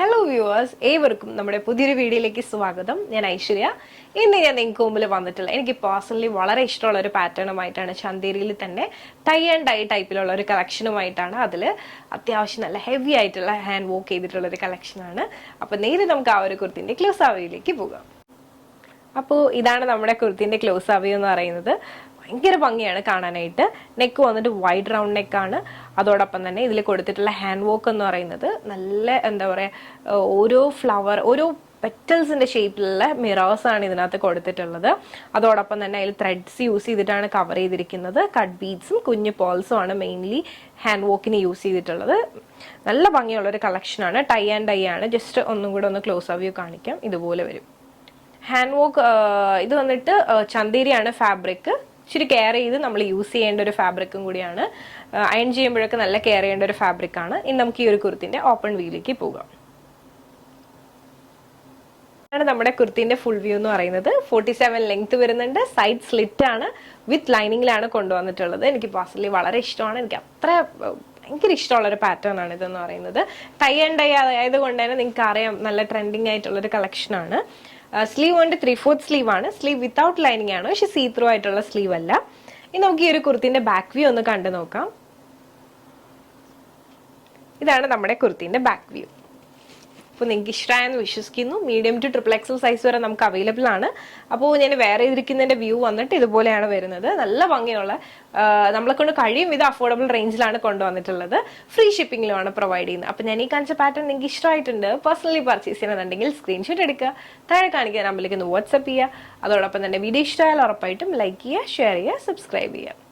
Hello viewers ഏവർക്കും നമ്മുടെ പുതിയൊരു വീഡിയോയിലേക്ക് സ്വാഗതം. ഞാൻ ഐശ്വര്യ. ഇന്ന് ഞാൻ നിങ്ങൾക്ക് മുമ്പിൽ വന്നിട്ടുള്ള എനിക്ക് പേഴ്സണലി വളരെ ഇഷ്ടമുള്ള ഒരു പാറ്റേണുമായിട്ടാണ് ചന്തേരിയിൽ തന്നെ ടൈ ആൻഡ് ഡൈ ടൈപ്പിലുള്ള ഒരു കളക്ഷനുമായിട്ടാണ് അതിൽ അത്യാവശ്യം നല്ല ഹെവി ആയിട്ടുള്ള ഹാൻഡ് വർക്ക് ചെയ്തിട്ടുള്ള ഒരു കളക്ഷനാണ് അപ്പോൾ നേരെ നമുക്ക് ആ ഒരു കുർത്തിന്റെ ക്ലോസ് ആവിയിലേക്ക് പോകാം. അപ്പോൾ ഇതാണ് നമ്മുടെ കുർത്തിന്റെ ക്ലോസ് അവി എന്ന് പറയുന്നത്. ഭയങ്കര ഭംഗിയാണ് കാണാനായിട്ട്. നെക്ക് വന്നിട്ട് വൈഡ് റൗണ്ട് നെക്കാണ് അതോടൊപ്പം തന്നെ ഇതിൽ കൊടുത്തിട്ടുള്ള ഹാൻഡ് വർക്ക് എന്ന് പറയുന്നത് നല്ല എന്താ പറയുക ഓരോ ഫ്ലവർ ഓരോ പെറ്റൽസിന്റെ ഷേപ്പിലുള്ള മിറേഴ്സ് ആണ് ഇതിനകത്ത് കൊടുത്തിട്ടുള്ളത്. അതോടൊപ്പം തന്നെ അതിൽ ത്രെഡ്സ് യൂസ് ചെയ്തിട്ടാണ് കവർ ചെയ്തിരിക്കുന്നത്. കട്ട് ബീഡ്സും കുഞ്ഞു പോൾസും ആണ് മെയിൻലി ഹാൻഡ് വോക്കിന് യൂസ് ചെയ്തിട്ടുള്ളത്. നല്ല ഭംഗിയുള്ള ഒരു കളക്ഷനാണ് ടൈ ആൻഡ് ടൈ ആണ്. ജസ്റ്റ് ഒന്നും കൂടെ ഒന്ന് ക്ലോസ് വ്യൂ കാണിക്കാം. ഇതുപോലെ വരും. ഹാൻഡ് വോക്ക് ഇത് വന്നിട്ട് ചന്തേരിയാണ് ഫാബ്രിക് ഇച്ചിരി കെയർ ചെയ്ത് നമ്മൾ യൂസ് ചെയ്യേണ്ട ഒരു ഫാബ്രിക്കും കൂടിയാണ്. അയൺ ചെയ്യുമ്പോഴൊക്കെ നല്ല കെയർ ചെയ്യേണ്ട ഒരു ഫാബ്രിക്കാണ് ഇനി നമുക്ക് ഈ ഒരു കുർത്തിന്റെ ഓപ്പൺ വീലേക്ക് പോകാം. ആണ് നമ്മുടെ കുർത്തിന്റെ ഫുൾ വ്യൂ എന്ന് പറയുന്നത്. ഫോർട്ടി സെവൻ ലെങ്ത് വരുന്നുണ്ട്. സൈഡ് സ്ലിറ്റ് ആണ്. വിത്ത് ലൈനിങ്ങിലാണ് കൊണ്ടുവന്നിട്ടുള്ളത്. എനിക്ക് പേഴ്സണലി വളരെ ഇഷ്ടമാണ്. എനിക്ക് അത്ര ഭയങ്കര ഇഷ്ടമുള്ള ഒരു പാറ്റേൺ ആണ് ഇതെന്ന് പറയുന്നത്. ടൈ ആൻഡ് ഡൈ ആയതുകൊണ്ട് തന്നെ നിങ്ങൾക്ക് അറിയാം നല്ല ട്രെൻഡിങ് ആയിട്ടുള്ള ഒരു കളക്ഷൻ ആണ്. സ്ലീവ് ഉണ്ട് ത്രീ ഫോർത്ത് സ്ലീവ് ആണ്. സ്ലീവ് വിത്തൗട്ട് ലൈനിങ് ആണ്. പക്ഷെ സീ ത്രൂ ആയിട്ടുള്ള സ്ലീവ് അല്ല. ഇനി നമുക്ക് ഈ ഒരു കുർത്തിന്റെ ബാക്ക് വ്യൂ ഒന്ന് കണ്ടു നോക്കാം. ഇതാണ് നമ്മുടെ കുർത്തിന്റെ ബാക്ക് വ്യൂ അപ്പോൾ നിങ്ങൾക്ക് ഇഷ്ടമായെന്ന് വിശ്വസിക്കുന്നു. Medium to triple XL size വരെ നമുക്ക് അവൈലബിൾ ആണ്. അപ്പോൾ ഞാൻ വേറെ ഇരിക്കുന്നതിന്റെ വ്യൂ വന്നിട്ട് ഇതുപോലെയാണ് വരുന്നത്. നല്ല ഭംഗിയുള്ള നമ്മളെ കൊണ്ട് കഴിയും ഇത് അഫോർഡബിൾ റേഞ്ചിലാണ് കൊണ്ടുവന്നിട്ടുള്ളത്. ഫ്രീ ഷിപ്പിംഗിലുമാണ് പ്രൊവൈഡ് ചെയ്യുന്നത്. അപ്പോൾ ഞാൻ ഈ കാണിച്ച പാറ്റേൺ നിങ്ങൾക്ക് ഇഷ്ടമായിട്ടുണ്ട്. പേഴ്സണലി പർച്ചേസ് ചെയ്യണമെന്നുണ്ടെങ്കിൽ സ്ക്രീൻഷോട്ട് എടുക്കുക. താഴെ കാണിക്കുന്ന നമ്പറിലേക്ക് ഒന്ന് വാട്സപ്പ് ചെയ്യുക. അതോടൊപ്പം തന്നെ വീഡിയോ ഇഷ്ടമായാലും ഉറപ്പായിട്ടും ലൈക്ക് ചെയ്യുക ഷെയർ ചെയ്യുക സബ്സ്ക്രൈബ് ചെയ്യുക.